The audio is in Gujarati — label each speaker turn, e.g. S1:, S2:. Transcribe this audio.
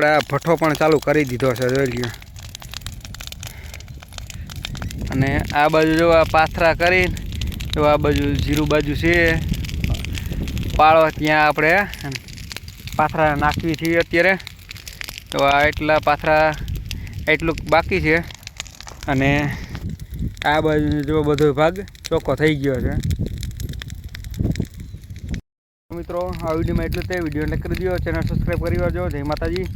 S1: આપણે આ ભઠ્ઠો પણ ચાલુ કરી દીધો છે, જોઈ લ્યો. અને આ બાજુ જો આ પાથરા કરીને તો આ બાજુ જીરું બાજુ છે, પાળો ત્યાં આપણે પાથરા નાખવી છીએ અત્યારે. તો આ એટલા પાથરા એટલું બાકી છે. અને આ બાજુ જો બધો ભાગ ચોખ્ખો થઈ ગયો છે. મિત્રો, આ વિડીયોમાં એટલું તે. વીડિયો લાઈક કરી દો ચેનલ સબસ્ક્રાઈબ કરી દેજો જય માતાજી.